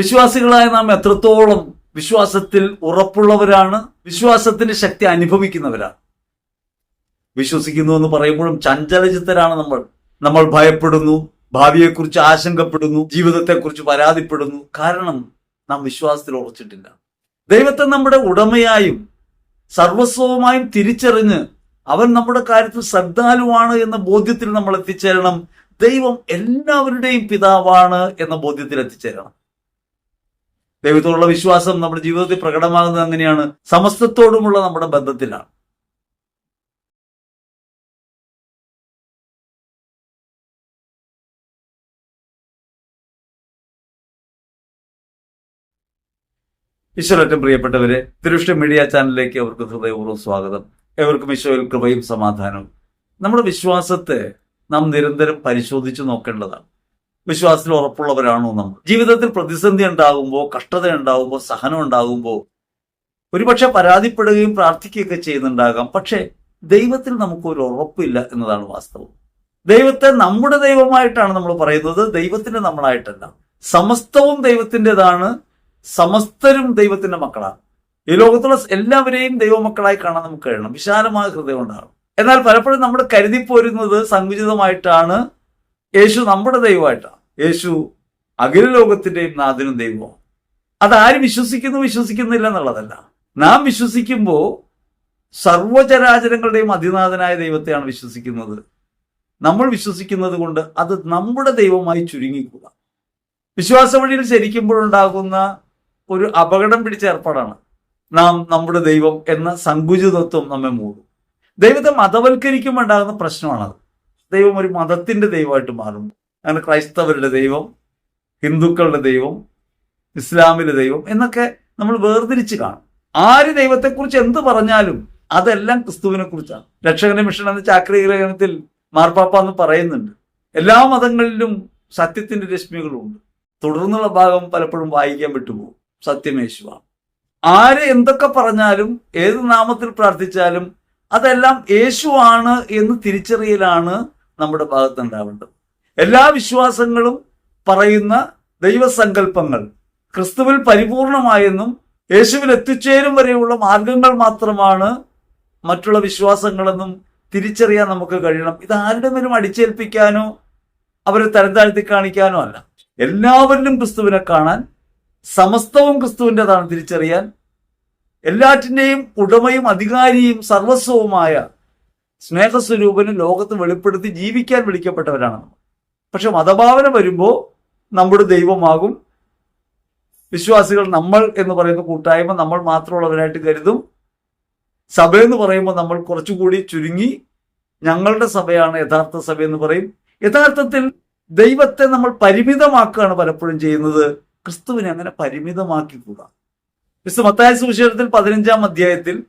വിശ്വാസികളായ നാം എത്രത്തോളം വിശ്വാസത്തിൽ ഉറപ്പുള്ളവരാണ് വിശ്വാസത്തിന്റെ ശക്തി അനുഭവിക്കുന്നവരാണ്. വിശ്വസിക്കുന്നു എന്ന് പറയുമ്പോഴും ചഞ്ചലചിത്തരാണ് നമ്മൾ. നമ്മൾ ഭയപ്പെടുന്നു ഭാവിയെക്കുറിച്ച് ആശങ്കപ്പെടുന്നു ജീവിതത്തെക്കുറിച്ച് പരാതിപ്പെടുന്നു. കാരണം നാം വിശ്വാസത്തിൽ ഉറച്ചിട്ടില്ല. ദൈവത്തെ നമ്മുടെ ഉടമയായും സർവസ്വമായും തിരിച്ചറിഞ്ഞ് അവൻ നമ്മുടെ കാര്യത്തിൽ ശ്രദ്ധാലുവാണ് എന്ന ബോധ്യത്തിൽ നമ്മൾ എത്തിച്ചേരണം. ദൈവം എല്ലാവരുടെയും പിതാവാണ് എന്ന ബോധ്യത്തിൽ എത്തിച്ചേരണം. ദൈവത്തോടുള്ള വിശ്വാസം നമ്മുടെ ജീവിതത്തിൽ പ്രകടമാകുന്നത് അങ്ങനെയാണ്. സമസ്തത്തോടുമുള്ള നമ്മുടെ ബന്ധത്തിലാണ്. ഈശ്വരറ്റം പ്രിയപ്പെട്ടവരെ തിരുഷ്ട മീഡിയ ചാനലിലേക്ക് അവർക്ക് ഹൃദയപൂർവം സ്വാഗതം. എവർക്കും ഈശോയിൽ കൃപയും സമാധാനവും. നമ്മുടെ വിശ്വാസത്തെ നാം നിരന്തരം പരിശോധിച്ചു നോക്കേണ്ടതാണ്. വിശ്വാസത്തിൽ ഉറപ്പുള്ളവരാണോ നമ്മൾ ജീവിതത്തിൽ പ്രതിസന്ധി ഉണ്ടാകുമ്പോൾ കഷ്ടത ഉണ്ടാകുമ്പോൾ സഹനം ഉണ്ടാകുമ്പോൾ ഒരുപക്ഷെ പരാതിപ്പെടുകയും പ്രാർത്ഥിക്കുകയൊക്കെ ചെയ്യുന്നുണ്ടാകാം. പക്ഷേ ദൈവത്തിൽ നമുക്കൊരു ഉറപ്പില്ല എന്നതാണ് വാസ്തവം. ദൈവത്തെ നമ്മുടെ ദൈവമായിട്ടാണ് നമ്മൾ പറയുന്നത് ദൈവത്തിന്റെ നമ്മളായിട്ടല്ല. സമസ്തവും ദൈവത്തിന്റെതാണ് സമസ്തരും ദൈവത്തിന്റെ മക്കളാണ്. ഈ ലോകത്തുള്ള എല്ലാവരെയും ദൈവമക്കളായി കാണാൻ നമുക്ക് കഴിയണം. വിശാലമായ ഹൃദയം ഉണ്ടാകണം. എന്നാൽ പലപ്പോഴും നമ്മൾ കരുതിപ്പോരുന്നത് സങ്കുചിതമായിട്ടാണ് യേശു നമ്മുടെ ദൈവമായിട്ടാണ്. യേശു അഖില ലോകത്തിന്റെയും നാഥനും ദൈവമാണ് അതാരും വിശ്വസിക്കുന്നു വിശ്വസിക്കുന്നില്ല എന്നുള്ളതല്ല. നാം വിശ്വസിക്കുമ്പോൾ സർവചരാചരങ്ങളുടെയും അതിനാഥനായ ദൈവത്തെയാണ് വിശ്വസിക്കുന്നത്. നമ്മൾ വിശ്വസിക്കുന്നത് കൊണ്ട് അത് നമ്മുടെ ദൈവമായി ചുരുങ്ങിക്കുക വിശ്വാസ വഴിയിൽ ചരിക്കുമ്പോഴുണ്ടാകുന്ന ഒരു അപകടം പിടിച്ച ഏർപ്പാടാണ്. നാം നമ്മുടെ ദൈവം എന്ന സങ്കുചിതത്വം നമ്മെ മൂടും. ദൈവത്തെ മതവൽക്കരിക്കുമ്പോൾ ഉണ്ടാകുന്ന പ്രശ്നമാണത്. ദൈവം ഒരു മതത്തിന്റെ ദൈവമായിട്ട് മാറും. അങ്ങനെ ക്രൈസ്തവരുടെ ദൈവം ഹിന്ദുക്കളുടെ ദൈവം ഇസ്ലാമിലെ ദൈവം എന്നൊക്കെ നമ്മൾ വേർതിരിച്ച് കാണും. ആര് ദൈവത്തെക്കുറിച്ച് എന്ത് പറഞ്ഞാലും അതെല്ലാം ക്രിസ്തുവിനെ കുറിച്ചാണ്. രക്ഷകന്റെ മിഷൻ എന്ന ചാക്രീകരണത്തിൽ മാർപ്പാപ്പ എന്ന് പറയുന്നുണ്ട് എല്ലാ മതങ്ങളിലും സത്യത്തിന്റെ രശ്മികളുണ്ട്. തുടർന്നുള്ള ഭാഗം പലപ്പോഴും വായിക്കാൻ വിട്ടുപോകും. സത്യമേശുവ ആര് എന്തൊക്കെ പറഞ്ഞാലും ഏത് നാമത്തിൽ പ്രാർത്ഥിച്ചാലും അതെല്ലാം യേശുവാണ് എന്ന് തിരിച്ചറിയലാണ് നമ്മുടെ ഭാഗത്ത് ഉണ്ടാവേണ്ടത് എല്ലാ വിശ്വാസങ്ങളും പറയുന്ന ദൈവസങ്കല്പങ്ങൾ ക്രിസ്തുവിൽ പരിപൂർണമായെന്നും യേശുവിൽ എത്തിച്ചേരും വരെയുള്ള മാർഗങ്ങൾ മാത്രമാണ് മറ്റുള്ള വിശ്വാസങ്ങളെന്നും തിരിച്ചറിയാൻ നമുക്ക് കഴിയണം. ഇത് ആരുടെ മേലും അടിച്ചേൽപ്പിക്കാനോ അവരെ തരം താഴ്ത്തി കാണിക്കാനോ അല്ല. എല്ലാവരിലും ക്രിസ്തുവിനെ കാണാൻ സമസ്തവും ക്രിസ്തുവിന്റെതാണ് തിരിച്ചറിയാൻ എല്ലാറ്റിന്റെയും ഉടമയും അധികാരിയും സർവസ്വവുമായ സ്നേഹസ്വരൂപനും ലോകത്ത് വെളിപ്പെടുത്തി ജീവിക്കാൻ വിളിക്കപ്പെട്ടവരാണ് പക്ഷെ മതഭാവന വരുമ്പോൾ നമ്മുടെ ദൈവമാകും. വിശ്വാസികൾ നമ്മൾ എന്ന് പറയുന്ന കൂട്ടായ്മ നമ്മൾ മാത്രമുള്ളവരായിട്ട് കരുതും. സഭ എന്ന് പറയുമ്പോൾ നമ്മൾ കുറച്ചുകൂടി ചുരുങ്ങി ഞങ്ങളുടെ സഭയാണ് യഥാർത്ഥ സഭ എന്ന് പറയും. യഥാർത്ഥത്തിൽ ദൈവത്തെ നമ്മൾ പരിമിതമാക്കുകയാണ് പലപ്പോഴും ചെയ്യുന്നത്. ക്രിസ്തുവിനെ അങ്ങനെ പരിമിതമാക്കിക്കൂടാ. ക്രിസ്തു മത്തായ സുവിശേഷത്തിൽ പതിനഞ്ചാം അധ്യായത്തിൽ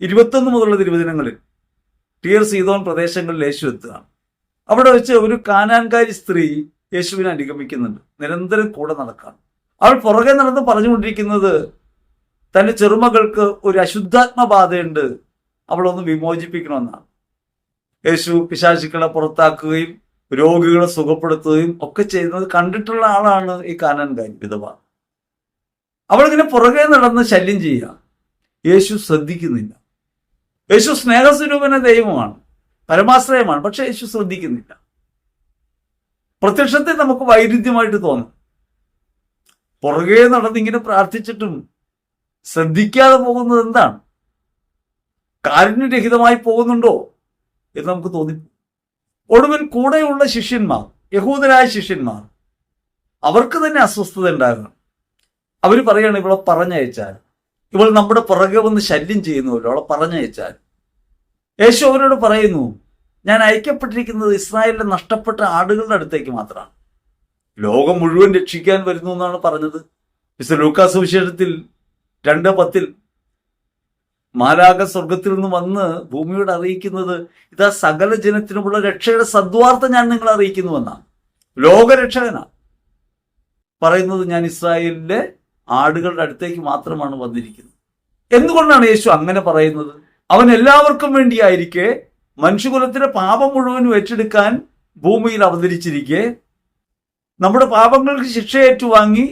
ഇരുപത്തൊന്ന് മുതലുള്ള തിരുവചനങ്ങളിൽ ടിയർ സീതോൻ പ്രദേശങ്ങളിൽ യേശു എത്തുകയാണ് അവിടെ വെച്ച് ഒരു കാനാൻകാരി സ്ത്രീ യേശുവിനെ അനുഗമിക്കുന്നുണ്ട്. നിരന്തരം കൂടെ നടക്കാണ് അവൾ പുറകെ നടന്ന് പറഞ്ഞുകൊണ്ടിരിക്കുന്നത് തന്റെ ചെറുമകൾക്ക് ഒരു അശുദ്ധാത്മബാധയുണ്ട്. അവളൊന്ന് വിമോചിപ്പിക്കണമെന്നാണ്. യേശു പിശാചിക്കളെ പുറത്താക്കുകയും രോഗികളെ സുഖപ്പെടുത്തുകയും ഒക്കെ ചെയ്യുന്നത് കണ്ടിട്ടുള്ള ആളാണ് ഈ കാനാൻകാരി വിധവ. അവളിങ്ങനെ പുറകെ നടന്ന് ശല്യം ചെയ്യുക. യേശു ശ്രദ്ധിക്കുന്നില്ല. യേശു സ്നേഹസ്വരൂപന ദൈവമാണ് പരമാശ്രയമാണ് പക്ഷെ യേശു ശ്രദ്ധിക്കുന്നില്ല. പ്രത്യക്ഷത്തെ നമുക്ക് വൈരുദ്ധ്യമായിട്ട് തോന്നും. പുറകെ നടന്നിങ്ങനെ പ്രാർത്ഥിച്ചിട്ടും ശ്രദ്ധിക്കാതെ പോകുന്നത് എന്താണ്? കാരുണ്യരഹിതമായി പോകുന്നുണ്ടോ എന്ന് നമുക്ക് തോന്നി ഒടുവൻ കൂടെയുള്ള ശിഷ്യന്മാർ യഹൂദരായ ശിഷ്യന്മാർ അവർക്ക് തന്നെ അസ്വസ്ഥത ഉണ്ടാകണം. അവർ പറയാണ് ഇവിടെ പറഞ്ഞയച്ചാൽ ഇവൾ നമ്മുടെ പുറകെ വന്ന് ശല്യം ചെയ്യുന്നുവല്ലോ. അവളെ പറഞ്ഞയച്ചാൽ. യേശു അവരോട് പറയുന്നു ഞാൻ അയക്കപ്പെട്ടിരിക്കുന്നത് ഇസ്രായേലിലെ നഷ്ടപ്പെട്ട ആടുകളുടെ അടുത്തേക്ക് മാത്രമാണ്. ലോകം മുഴുവൻ രക്ഷിക്കാൻ വരുന്നു എന്നാണ് പറഞ്ഞത്. മിസ്റ്റർ ലൂക്കാസ് വിശേഷത്തിൽ രണ്ട് പത്തിൽ മാലാക സ്വർഗത്തിൽ നിന്ന് വന്ന് ഭൂമിയോട് അറിയിക്കുന്നത് ഇതാ സകല ജനത്തിനുമുള്ള രക്ഷയുടെ സദ്വാർത്ത ഞാൻ നിങ്ങളെ അറിയിക്കുന്നുവെന്നാണ്. ലോകരക്ഷകനാണ്. പറയുന്നത് ഞാൻ ഇസ്രായേലിലെ ആടുകളുടെ അടുത്തേക്ക് മാത്രമാണ് വന്നിരിക്കുന്നത്. എന്തുകൊണ്ടാണ് യേശു അങ്ങനെ പറയുന്നത്? അവൻ എല്ലാവർക്കും വേണ്ടിയായിരിക്കെ മനുഷ്യകുലത്തിന്റെ പാപം മുഴുവനും ഏറ്റെടുക്കാൻ ഭൂമിയിൽ അവതരിച്ചിരിക്കെ നമ്മുടെ പാപങ്ങൾക്ക് ശിക്ഷ ഏറ്റുവാങ്ങി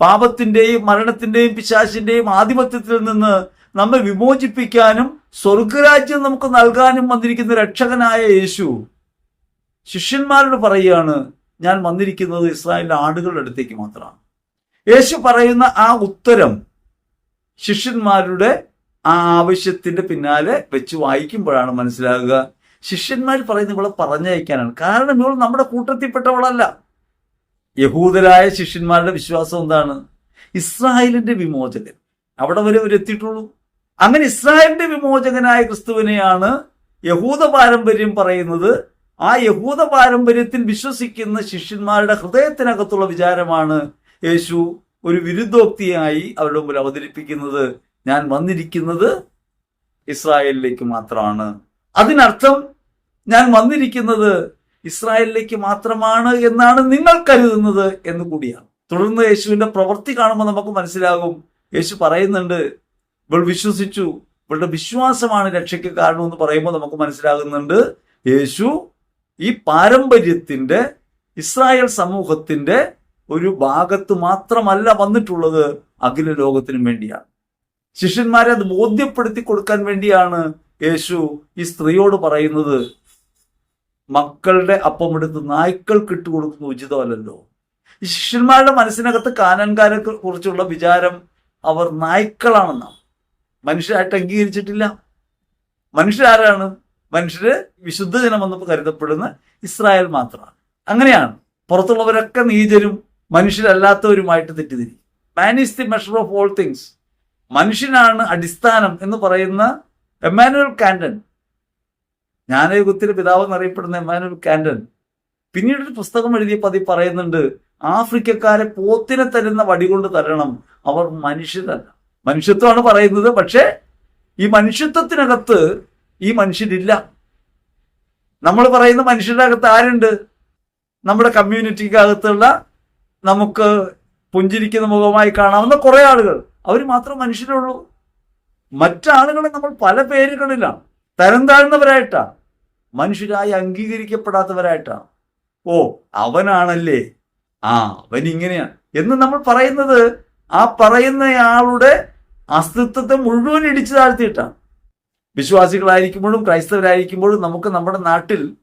പാപത്തിന്റെയും മരണത്തിന്റെയും പിശാശിന്റെയും ആധിപത്യത്തിൽ നിന്ന് നമ്മെ വിമോചിപ്പിക്കാനും സ്വർഗരാജ്യം നമുക്ക് നൽകാനും വന്നിരിക്കുന്ന രക്ഷകനായ യേശു ശിഷ്യന്മാരോട് പറയുകയാണ് ഞാൻ വന്നിരിക്കുന്നത് ഇസ്രായേലിന്റെ ആടുകളുടെ അടുത്തേക്ക് മാത്രമാണ്. യേശു പറയുന്ന ആ ഉത്തരം ശിഷ്യന്മാരുടെ ആ ആവശ്യത്തിന്റെ പിന്നാലെ വെച്ച് വായിക്കുമ്പോഴാണ് മനസ്സിലാകുക. ശിഷ്യന്മാർ പറയുന്ന ഇവളെ പറഞ്ഞയക്കാനാണ്. കാരണം ഇവൾ നമ്മുടെ കൂട്ടത്തിൽപ്പെട്ടവളല്ല. യഹൂദരായ ശിഷ്യന്മാരുടെ വിശ്വാസം എന്താണ്? ഇസ്രായേലിന്റെ വിമോചകൻ. അവിടെ വരെ അവരെത്തിയിട്ടുള്ളൂ അങ്ങനെ ഇസ്രായേലിന്റെ വിമോചകനായ ക്രിസ്തുവിനെയാണ് യഹൂദ പാരമ്പര്യം പറയുന്നത്. ആ യഹൂദ പാരമ്പര്യത്തിൽ വിശ്വസിക്കുന്ന ശിഷ്യന്മാരുടെ ഹൃദയത്തിനകത്തുള്ള വിചാരമാണ് യേശു ഒരു വിരുദ്ധോക്തിയായി അവരുടെ മുമ്പിൽ അവതരിപ്പിക്കുന്നത് ഞാൻ വന്നിരിക്കുന്നത് ഇസ്രായേലിലേക്ക് മാത്രമാണ്. അതിനർത്ഥം ഞാൻ വന്നിരിക്കുന്നത് ഇസ്രായേലിലേക്ക് മാത്രമാണ് എന്നാണ് നിങ്ങൾ കരുതുന്നത് എന്ന് കൂടിയാണ്. തുടർന്ന് യേശുവിന്റെ പ്രവൃത്തി കാണുമ്പോൾ നമുക്ക് മനസ്സിലാകും. യേശു പറയുന്നുണ്ട് ഇവൾ വിശ്വസിച്ചു. ഇവളുടെ വിശ്വാസമാണ് രക്ഷയ്ക്ക് കാരണം എന്ന് പറയുമ്പോൾ നമുക്ക് മനസ്സിലാകുന്നുണ്ട് യേശു ഈ പാരമ്പര്യത്തിന്റെ ഇസ്രായേൽ സമൂഹത്തിന്റെ ഒരു ഭാഗത്ത് മാത്രമല്ല വന്നിട്ടുള്ളത് അഖില ലോകത്തിനും വേണ്ടിയാണ്. ശിഷ്യന്മാരെ അത് ബോധ്യപ്പെടുത്തി കൊടുക്കാൻ വേണ്ടിയാണ് യേശു ഈ സ്ത്രീയോട് പറയുന്നത് മക്കളുടെ അപ്പമെടുത്ത് നായ്ക്കൾക്ക് ഇട്ട് കൊടുക്കുന്ന ഉചിതമല്ലല്ലോ. ഈ ശിഷ്യന്മാരുടെ മനസ്സിനകത്ത് കാനൻകാരെ കുറിച്ചുള്ള വിചാരം അവർ നായ്ക്കളാണെന്നാണ്. മനുഷ്യരായിട്ട് അംഗീകരിച്ചിട്ടില്ല. മനുഷ്യരാരാണ്? മനുഷ്യര് വിശുദ്ധ ജനമെന്ന് കരുതപ്പെടുന്ന ഇസ്രായേൽ മാത്രമാണ്. അങ്ങനെയാണ്. പുറത്തുള്ളവരൊക്കെ നീചരും മനുഷ്യരല്ലാത്തവരുമായിട്ട് തെറ്റിദ്ധരി man is the measure of all things മനുഷ്യനാണ് അടിസ്ഥാനം എന്ന് പറയുന്ന എമാനുവൽ കാൻഡൻ ജ്ഞാനയുഗത്തിലെ പിതാവ് എന്നറിയപ്പെടുന്ന എമാനുവൽ കാൻഡൻ പിന്നീട് ഒരു പുസ്തകം എഴുതിയപ്പോൾ അതിൽ പറയുന്നുണ്ട് ആഫ്രിക്കക്കാരെ പോത്തിനെ തരുന്ന വടി കൊണ്ട് തരണം അവർ മനുഷ്യരല്ല. മനുഷ്യത്വമാണ് പറയുന്നത് പക്ഷേ ഈ മനുഷ്യത്വത്തിനകത്ത് ഈ മനുഷ്യരില്ല. നമ്മൾ പറയുന്ന മനുഷ്യരുടെ അകത്ത് ആരുണ്ട്? നമ്മുടെ കമ്മ്യൂണിറ്റിക്കകത്തുള്ള നമുക്ക് പുഞ്ചിരിക്കുന്ന മുഖമായി കാണാവുന്ന കുറേ ആളുകൾ. അവർ മാത്രം മനുഷ്യരുള്ളൂ മറ്റാളുകളെ നമ്മൾ പല പേരുകളിലാണ്. തരം താഴ്ന്നവരായിട്ടാണ് മനുഷ്യരായി അംഗീകരിക്കപ്പെടാത്തവരായിട്ടാണ് ഓ അവനാണല്ലേ? ആ അവൻ ഇങ്ങനെയാണ് എന്ന് നമ്മൾ പറയുന്നത് ആ പറയുന്നയാളുടെ അസ്തിത്വത്തെ മുഴുവൻ ഇടിച്ചു താഴ്ത്തിയിട്ടാണ്. വിശ്വാസികളായിരിക്കുമ്പോഴും ക്രൈസ്തവരായിരിക്കുമ്പോഴും നമുക്ക് നമ്മുടെ നാട്ടിൽ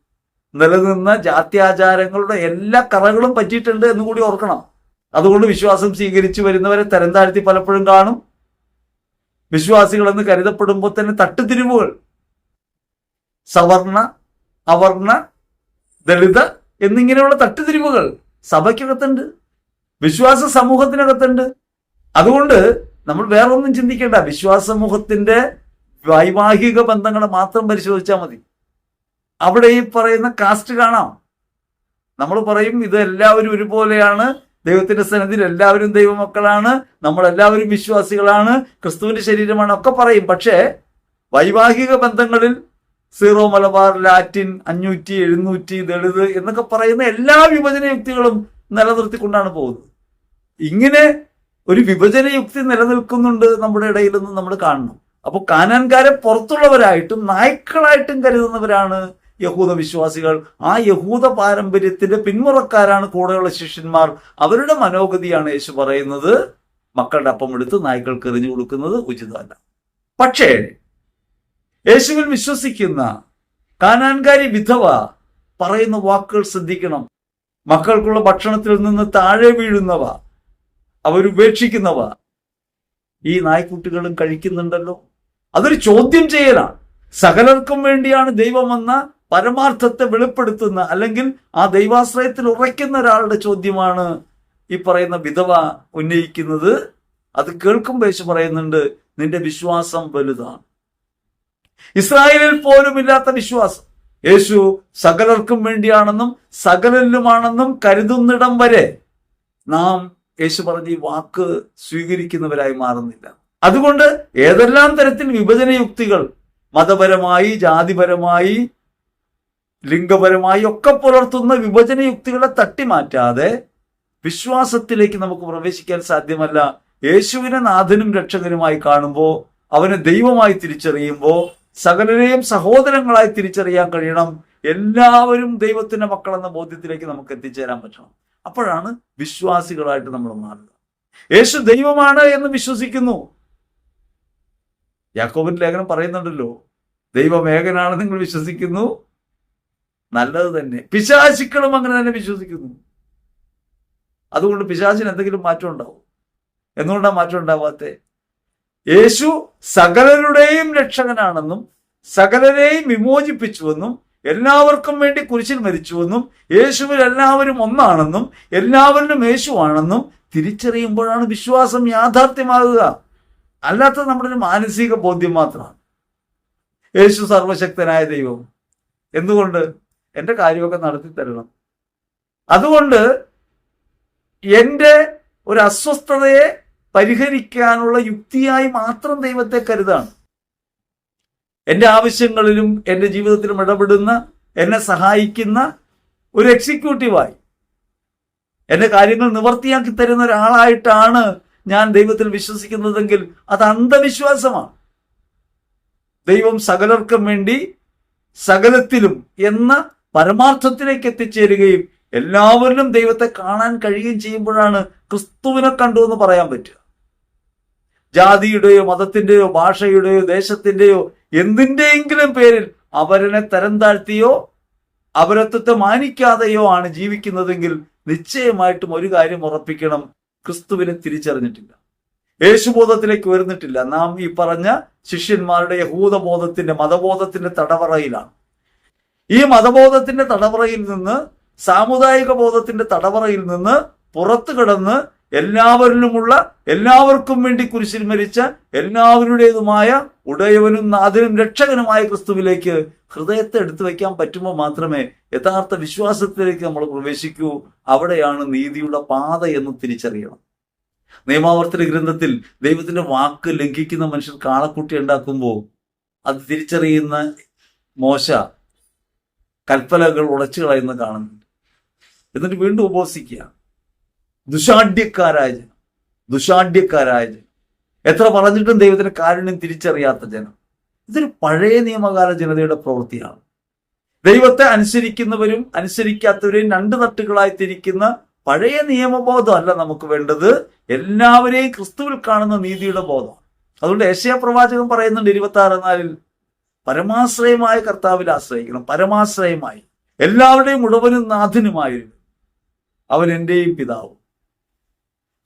നിലനിന്ന ജാത്യാചാരങ്ങളുടെ എല്ലാ കറകളും പറ്റിയിട്ടുണ്ട് എന്ന് കൂടി ഓർക്കണം. അതുകൊണ്ട് വിശ്വാസം സ്വീകരിച്ചു വരുന്നവരെ തരം താഴ്ത്തി പലപ്പോഴും കാണും. വിശ്വാസികളെന്ന് കരുതപ്പെടുമ്പോൾ തന്നെ തട്ടുതിരിവുകൾ. സവർണ അവർണ ദളിത് എന്നിങ്ങനെയുള്ള തട്ടുതിരിവുകൾ സഭയ്ക്കകത്തുണ്ട്. വിശ്വാസ സമൂഹത്തിനകത്തുണ്ട്. അതുകൊണ്ട് നമ്മൾ വേറൊന്നും ചിന്തിക്കേണ്ട. വിശ്വാസ സമൂഹത്തിന്റെ വൈവാഹിക ബന്ധങ്ങളെ മാത്രം പരിശോധിച്ചാൽ മതി. അവിടെ ഈ പറയുന്ന കാസ്റ്റ് കാണാം. നമ്മൾ പറയും ഇത് എല്ലാവരും ഒരുപോലെയാണ്. ദൈവത്തിന്റെ സന്നിധിയിൽ എല്ലാവരും ദൈവമക്കളാണ്. നമ്മൾ എല്ലാവരും വിശ്വാസികളാണ്. ക്രിസ്തുവിന്റെ ശരീരമാണ് ഒക്കെ പറയും. പക്ഷേ വൈവാഹിക ബന്ധങ്ങളിൽ സീറോ മലബാർ ലാറ്റിൻ അഞ്ഞൂറ്റി എഴുന്നൂറ്റി ദളിത് എന്നൊക്കെ പറയുന്ന എല്ലാ വിഭജന യുക്തികളും നിലനിർത്തിക്കൊണ്ടാണ് പോകുന്നത്. ഇങ്ങനെ ഒരു വിഭജന യുക്തി നിലനിൽക്കുന്നുണ്ട് നമ്മുടെ ഇടയിലെന്ന് നമ്മൾ കാണണം അപ്പോൾ കാനാൻകാരെ പുറത്തുള്ളവരായിട്ടും നായ്ക്കളായിട്ടും കരുതുന്നവരാണ് യഹൂദ വിശ്വാസികൾ. ആ യഹൂദ പാരമ്പര്യത്തിന്റെ പിന്മുറക്കാരാണ് കൂടെയുള്ള ശിഷ്യന്മാർ. അവരുടെ മനോഗതിയാണ് യേശു പറയുന്നത്. മക്കളുടെ അപ്പം എടുത്ത് നായ്ക്കൾക്ക് എറിഞ്ഞു കൊടുക്കുന്നത് ഉചിതമല്ല. പക്ഷേ യേശുവിൽ വിശ്വസിക്കുന്ന കാനാൻകാരി വിധവ പറയുന്ന വാക്കുകൾ ശ്രദ്ധിക്കണം. മക്കൾക്കുള്ള ഭക്ഷണത്തിൽ നിന്ന് താഴെ വീഴുന്നവ അവരുപേക്ഷിക്കുന്നവ ഈ നായ്ക്കുട്ടികളും കഴിക്കുന്നുണ്ടല്ലോ. അതൊരു ചോദ്യം ചെയ്യലാണ്. സകലർക്കും വേണ്ടിയാണ് ദൈവമെന്ന പരമാർത്ഥത്തെ വെളിപ്പെടുത്തുന്ന അല്ലെങ്കിൽ ആ ദൈവാശ്രയത്തിൽ ഉറയ്ക്കുന്ന ഒരാളുടെ ചോദ്യമാണ് ഈ പറയുന്ന വിധവ ഉന്നയിക്കുന്നത്. അത് കേൾക്കുമ്പോൾ യേശു പറയുന്നുണ്ട് നിന്റെ വിശ്വാസം വലുതാണ്. ഇസ്രായേലിൽ പോലും ഇല്ലാത്ത വിശ്വാസം. യേശു സകലർക്കും വേണ്ടിയാണെന്നും സകലനിലുമാണെന്നും കരുതുന്നിടം വരെ നാം യേശു പറഞ്ഞ ഈ വാക്ക് സ്വീകരിക്കുന്നവരായി മാറുന്നില്ല. അതുകൊണ്ട് ഏതെല്ലാം തരത്തിൽ വിഭജന യുക്തികൾ മതപരമായി ജാതിപരമായി ലിംഗപരമായി ഒക്കെ പുലർത്തുന്ന വിഭജന യുക്തികളെ തട്ടിമാറ്റാതെ വിശ്വാസത്തിലേക്ക് നമുക്ക് പ്രവേശിക്കാൻ സാധ്യമല്ല. യേശുവിനെ നാഥനും രക്ഷകനുമായി കാണുമ്പോൾ അവനെ ദൈവമായി തിരിച്ചറിയുമ്പോൾ സകലരെയും സഹോദരങ്ങളായി തിരിച്ചറിയാൻ കഴിയണം. എല്ലാവരും ദൈവത്തിന്റെ മക്കളെന്ന ബോധ്യത്തിലേക്ക് നമുക്ക് എത്തിച്ചേരാൻ പറ്റണം. അപ്പോഴാണ് വിശ്വാസികളായിട്ട് നമ്മൾ മാറുക യേശു ദൈവമാണ് എന്ന് വിശ്വസിക്കുന്നു. യാക്കോബിന്റെ ലേഖനം പറയുന്നുണ്ടല്ലോ ദൈവമേകനാണ് നിങ്ങൾ വിശ്വസിക്കുന്നു നല്ലത് തന്നെ. പിശാചിക്കളും അങ്ങനെ തന്നെ വിശ്വസിക്കുന്നു. അതുകൊണ്ട് പിശാചിന് എന്തെങ്കിലും മാറ്റം ഉണ്ടാവും. എന്തുകൊണ്ടാണ് മാറ്റം ഉണ്ടാവാത്തെ? യേശു സകലരുടെയും രക്ഷകനാണെന്നും സകലരെയും വിമോചിപ്പിച്ചുവെന്നും എല്ലാവർക്കും വേണ്ടി കുരിശിൽ മരിച്ചുവെന്നും യേശുവിൽ എല്ലാവരും ഒന്നാണെന്നും എല്ലാവരിലും യേശുവാണെന്നും തിരിച്ചറിയുമ്പോഴാണ് വിശ്വാസം യാഥാർത്ഥ്യമാകുക. അല്ലാത്ത നമ്മുടെ ഒരു മാനസിക ബോധ്യം മാത്രമാണ്. യേശു സർവശക്തനായ ദൈവം. എന്തുകൊണ്ട്? എന്റെ കാര്യമൊക്കെ നടത്തി തരണം. അതുകൊണ്ട് എന്റെ ഒരു അസ്വസ്ഥതയെ പരിഹരിക്കാനുള്ള യുക്തിയായി മാത്രം ദൈവത്തെ കരുതാണ്. എന്റെ ആവശ്യങ്ങളിലും എന്റെ ജീവിതത്തിലും ഇടപെടുന്ന എന്നെ സഹായിക്കുന്ന ഒരു എക്സിക്യൂട്ടീവായി എന്റെ കാര്യങ്ങൾ നിവർത്തിയാക്കി തരുന്ന ഒരാളായിട്ടാണ് ഞാൻ ദൈവത്തിൽ വിശ്വസിക്കുന്നതെങ്കിൽ അത് അന്ധവിശ്വാസമാണ്. ദൈവം സകലർക്കും വേണ്ടി സകലത്തിലും എന്ന പരമാർത്ഥത്തിലേക്ക് എത്തിച്ചേരുകയും എല്ലാവരിലും ദൈവത്തെ കാണാൻ കഴിയുകയും ചെയ്യുമ്പോഴാണ് ക്രിസ്തുവിനെ കണ്ടു എന്ന് പറയാൻ പറ്റുക. ജാതിയുടെയോ മതത്തിന്റെയോ ഭാഷയുടെയോ ദേശത്തിന്റെയോ എന്തിന്റെയെങ്കിലും പേരിൽ അവരനെ തരം താഴ്ത്തിയോ അവരത്വത്തെ മാനിക്കാതെയോ ആണ് ജീവിക്കുന്നതെങ്കിൽ നിശ്ചയമായിട്ടും ഒരു കാര്യം ഉറപ്പിക്കണം ക്രിസ്തുവിനെ തിരിച്ചറിഞ്ഞിട്ടില്ല. യേശുബോധത്തിലേക്ക് വരുന്നിട്ടില്ല നാം ഈ പറഞ്ഞ ശിഷ്യന്മാരുടെ യഹൂദബോധത്തിന്റെ മതബോധത്തിന്റെ തടവറയിലാണ്. ഈ മതബോധത്തിന്റെ തടവറയിൽ നിന്ന് സാമുദായിക ബോധത്തിന്റെ തടവറയിൽ നിന്ന് പുറത്തു കിടന്ന് എല്ലാവരിലുമുള്ള എല്ലാവർക്കും വേണ്ടി കുരിശിൽ മരിച്ച എല്ലാവരുടേതുമായ ഉടയവനും നാഥനും രക്ഷകനുമായ ക്രിസ്തുവിലേക്ക് ഹൃദയത്തെ എടുത്തു വയ്ക്കാൻ പറ്റുമ്പോൾ മാത്രമേ യഥാർത്ഥ വിശ്വാസത്തിലേക്ക് നമ്മൾ പ്രവേശിക്കൂ. അവിടെയാണ് നീതിയുടെ പാത എന്ന് തിരിച്ചറിയണം. നിയമാവർത്തന ഗ്രന്ഥത്തിൽ ദൈവത്തിന്റെ വാക്ക് ലംഘിക്കുന്ന മനുഷ്യർ കാളക്കുട്ടി ഉണ്ടാക്കുമ്പോൾ അത് തിരിച്ചറിയുന്ന മോശ കൽപ്പലകൾ ഉടച്ചു കളയുന്ന കാണുന്നുണ്ട് എന്നിട്ട് വീണ്ടും ഉപസിക്കുക ദുഷാഢ്യക്കാരായ ജനം. ദുഷാഢ്യക്കാരായ ജനം. എത്ര പറഞ്ഞിട്ടും ദൈവത്തിന്റെ കാരുണ്യം തിരിച്ചറിയാത്ത ജനം. ഇതൊരു പഴയ നിയമകാല ജനതയുടെ പ്രവൃത്തിയാണ്. ദൈവത്തെ അനുസരിക്കുന്നവരും അനുസരിക്കാത്തവരെയും രണ്ട് തട്ടുകളായി തിരിക്കുന്ന പഴയ നിയമബോധം അല്ല നമുക്ക് വേണ്ടത്. എല്ലാവരെയും ക്രിസ്തുവിൽ കാണുന്ന നീതിയുടെ ബോധം അതുകൊണ്ട് ഏഷ്യാ പ്രവാചകൻ പറയുന്നുണ്ട് ഇരുപത്തി ആറ് നാലിൽ പരമാശ്രയമായ കർത്താവിൽ ആശ്രയിക്കണം. പരമാശ്രയമായി. എല്ലാവരുടെയും ഉടവനും നാഥനുമായിരുന്നു അവൻ എന്റെയും പിതാവും.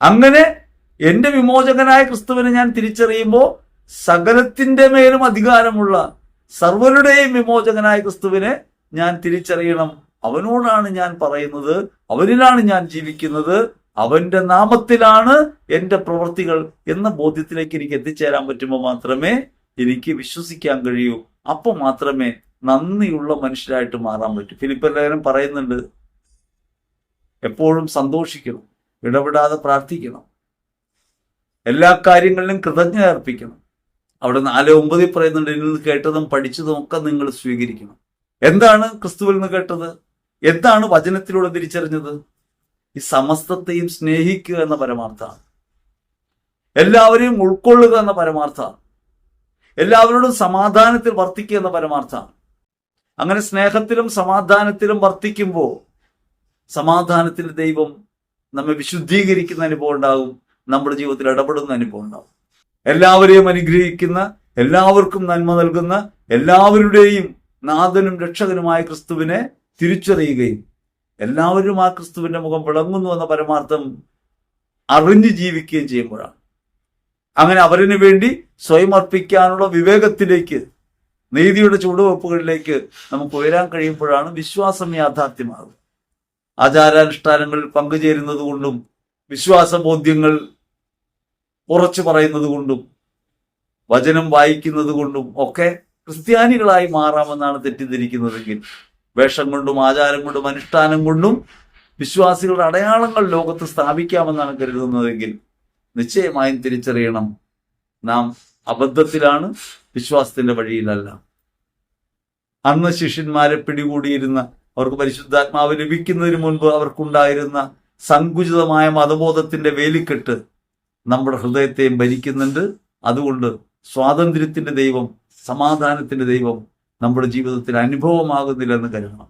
അങ്ങനെ എന്റെ വിമോചകനായ ക്രിസ്തുവിനെ ഞാൻ തിരിച്ചറിയുമ്പോൾ സകലത്തിന്റെ മേലും അധികാരമുള്ള സർവരുടെയും വിമോചകനായ ക്രിസ്തുവിനെ ഞാൻ തിരിച്ചറിയണം. അവനോടാണ് ഞാൻ പറയുന്നത്. അവനിലാണ് ഞാൻ ജീവിക്കുന്നത്. അവന്റെ നാമത്തിലാണ് എന്റെ പ്രവൃത്തികൾ എന്ന ബോധ്യത്തിലേക്ക് എനിക്ക് എത്തിച്ചേരാൻ പറ്റുമ്പോൾ മാത്രമേ എനിക്ക് വിശ്വസിക്കാൻ കഴിയൂ. അപ്പോൾ മാത്രമേ നന്ദിയുള്ള മനുഷ്യരായിട്ട് മാറാൻ പറ്റൂ. ഫിലിപ്പർ ലേഖനം പറയുന്നുണ്ട് എപ്പോഴും സന്തോഷിക്കണം ഇടപെടാതെ പ്രാർത്ഥിക്കണം എല്ലാ കാര്യങ്ങളിലും കൃതജ്ഞത അർപ്പിക്കണം. അവിടെ നാല് ഒമ്പതിൽ പറയുന്നുണ്ട് നിന്ന് കേട്ടതും പഠിച്ചതും ഒക്കെ നിങ്ങൾ സ്വീകരിക്കണം. എന്താണ് ക്രിസ്തുവിൽ നിന്ന് കേട്ടത്? എന്താണ് വചനത്തിലൂടെ തിരിച്ചറിഞ്ഞത്? ഈ സമസ്തത്തെയും സ്നേഹിക്കുക എന്ന പരമാർത്ഥമാണ്. എല്ലാവരെയും ഉൾക്കൊള്ളുക എന്ന പരമാർത്ഥമാണ്. എല്ലാവരോടും സമാധാനത്തിൽ വർത്തിക്കുക എന്ന പരമാർത്ഥമാണ്. അങ്ങനെ സ്നേഹത്തിലും സമാധാനത്തിലും വർത്തിക്കുമ്പോൾ സമാധാനത്തിന്റെ ദൈവം നമ്മെ വിശുദ്ധീകരിക്കുന്ന അനുഭവം ഉണ്ടാകും നമ്മുടെ ജീവിതത്തിൽ ഇടപെടുന്ന അനുഭവം ഉണ്ടാകും. എല്ലാവരെയും അനുഗ്രഹിക്കുന്ന എല്ലാവർക്കും നന്മ നൽകുന്ന എല്ലാവരുടെയും നാഥനും രക്ഷകനുമായ ക്രിസ്തുവിനെ തിരിച്ചറിയുകയും എല്ലാവരും ആ ക്രിസ്തുവിന്റെ മുഖം വിളങ്ങുന്നു എന്ന പരമാർത്ഥം അറിഞ്ഞു ജീവിക്കുകയും ചെയ്യുമ്പോഴാണ്. അങ്ങനെ അവരിനു വേണ്ടി സ്വയം അർപ്പിക്കാനുള്ള വിവേകത്തിലേക്ക് നീതിയുടെ ചുവടുവെപ്പുകളിലേക്ക് നമുക്ക് ഉയരാൻ കഴിയുമ്പോഴാണ് വിശ്വാസം യാഥാർത്ഥ്യമാകുന്നത്. ആചാരാനുഷ്ഠാനങ്ങളിൽ പങ്കുചേരുന്നത് കൊണ്ടും വിശ്വാസബോധ്യങ്ങൾ ഉറച്ചു പറയുന്നത് കൊണ്ടും വചനം വായിക്കുന്നത് കൊണ്ടും ഒക്കെ ക്രിസ്ത്യാനികളായി മാറാമെന്നാണ് തെറ്റിദ്ധരിക്കുന്നതെങ്കിൽ വേഷം കൊണ്ടും ആചാരം കൊണ്ടും അനുഷ്ഠാനം കൊണ്ടും വിശ്വാസികളുടെ അടയാളങ്ങൾ ലോകത്ത് സ്ഥാപിക്കാമെന്നാണ് കരുതുന്നതെങ്കിൽ നിശ്ചയമായും തിരിച്ചറിയണം. നാം അബദ്ധത്തിലാണ് വിശ്വാസത്തിന്റെ വഴിയിലല്ല. അന്ന് ശിഷ്യന്മാരെ പിടികൂടിയിരുന്ന അവർക്ക് പരിശുദ്ധാത്മാവ് ലഭിക്കുന്നതിന് മുൻപ് അവർക്കുണ്ടായിരുന്ന സങ്കുചിതമായ മതബോധത്തിന്റെ വേലിക്കെട്ട് നമ്മുടെ ഹൃദയത്തെയും ഭരിക്കുന്നുണ്ട്. അതുകൊണ്ട് സ്വാതന്ത്ര്യത്തിന്റെ ദൈവം സമാധാനത്തിന്റെ ദൈവം നമ്മുടെ ജീവിതത്തിൽ അനുഭവമാകുന്നില്ലെന്ന് കരുതണം.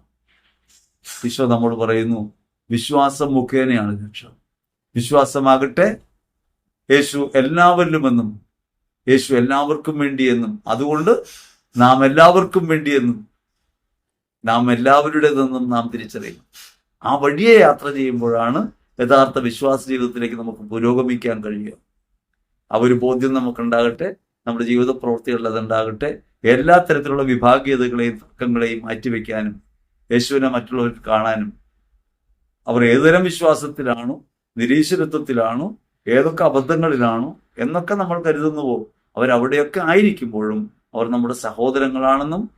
വിശ്വ നമ്മോട് പറയുന്നു വിശ്വാസം മുഖേനയാണ് രക്ഷ. വിശ്വാസമാകട്ടെ യേശു എല്ലാവരിലുമെന്നും യേശു എല്ലാവർക്കും വേണ്ടിയെന്നും അതുകൊണ്ട് നാം എല്ലാവർക്കും വേണ്ടിയെന്നും നാം എല്ലാവരുടേതെന്നും നാം തിരിച്ചറിയണം ആ വഴിയെ യാത്ര ചെയ്യുമ്പോഴാണ് യഥാർത്ഥ വിശ്വാസ ജീവിതത്തിലേക്ക് നമുക്ക് പുരോഗമിക്കാൻ കഴിയുക. ആ ഒരു ബോധ്യം നമുക്കുണ്ടാകട്ടെ നമ്മുടെ ജീവിത പ്രവൃത്തികളിൽ അതുണ്ടാകട്ടെ എല്ലാ തരത്തിലുള്ള വിഭാഗീയതകളെയും തർക്കങ്ങളെയും മാറ്റിവെക്കാനും യേശുവിനെ മറ്റുള്ളവർക്ക് കാണാനും അവർ ഏതുതരം വിശ്വാസത്തിലാണോ നിരീശ്വരത്വത്തിലാണോ ഏതൊക്കെ അബദ്ധങ്ങളിലാണോ എന്നൊക്കെ നമ്മൾ കരുതുന്നുവോ അവരവിടെയൊക്കെ ആയിരിക്കുമ്പോഴും അവർ നമ്മുടെ സഹോദരങ്ങളാണെന്നും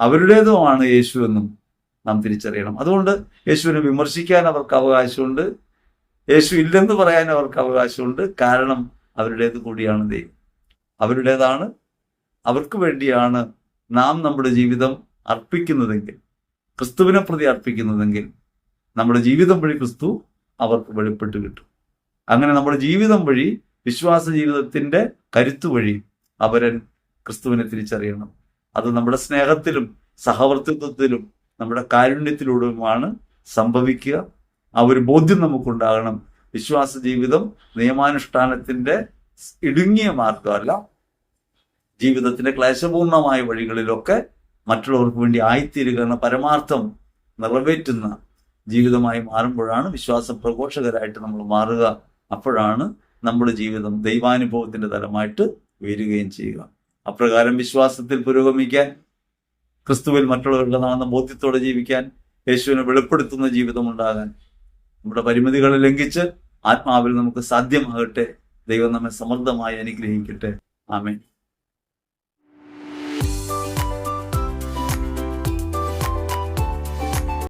അവരുടേതുമാണ് യേശു എന്നും നാം തിരിച്ചറിയണം. അതുകൊണ്ട് യേശുവിനെ വിമർശിക്കാൻ അവർക്ക് അവകാശമുണ്ട്. യേശു ഇല്ലെന്ന് പറയാൻ അവർക്ക് അവകാശമുണ്ട്. കാരണം അവരുടേത് കൂടിയാണ് ദൈവം. അവരുടേതാണ്. അവർക്ക് വേണ്ടിയാണ് നാം നമ്മുടെ ജീവിതം അർപ്പിക്കുന്നതെങ്കിൽ ക്രിസ്തുവിനെ പ്രതി അർപ്പിക്കുന്നതെങ്കിൽ നമ്മുടെ ജീവിതം വഴി ക്രിസ്തു അവർക്ക് വെളിപ്പെട്ട് കിട്ടും. അങ്ങനെ നമ്മുടെ ജീവിതം വഴി വിശ്വാസ ജീവിതത്തിന്റെ കരുത്തു വഴി അവരൻ ക്രിസ്തുവിനെ തിരിച്ചറിയണം. അത് നമ്മുടെ സ്നേഹത്തിലും സഹവർത്തിത്വത്തിലും നമ്മുടെ കാരുണ്യത്തിലൂടെയുമാണ് സംഭവിക്കുക. ആ ഒരു ബോധ്യം നമുക്കുണ്ടാകണം. വിശ്വാസ ജീവിതം നിയമാനുഷ്ഠാനത്തിന്റെ ഇടുങ്ങിയ മാർഗമല്ല. ജീവിതത്തിന്റെ ക്ലേശപൂർണമായ വഴികളിലൊക്കെ മറ്റുള്ളവർക്ക് വേണ്ടി ആയിത്തീരുക എന്ന പരമാർത്ഥം നിറവേറ്റുന്ന ജീവിതമായി മാറുമ്പോഴാണ് വിശ്വാസ പ്രഘോഷകരായിട്ട് നമ്മൾ മാറുക. അപ്പോഴാണ് നമ്മുടെ ജീവിതം ദൈവാനുഭവത്തിന്റെ തലമായിട്ട് ഉയരുകയും ചെയ്യുക. അപ്രകാരം വിശ്വാസത്തിൽ പുരോഗമിക്കാൻ ക്രിസ്തുവിൽ മറ്റുള്ളവരുടെ നടന്ന ബോധ്യത്തോടെ ജീവിക്കാൻ യേശുവിനെ വെളിപ്പെടുത്തുന്ന ജീവിതം ഉണ്ടാകാൻ നമ്മുടെ പരിമിതികളെ ലംഘിച്ച് ആത്മാവിൽ നമുക്ക് സാധ്യമാകട്ടെ. ദൈവം നമ്മെ സമൃദ്ധമായി അനുഗ്രഹിക്കട്ടെ. ആമേൻ.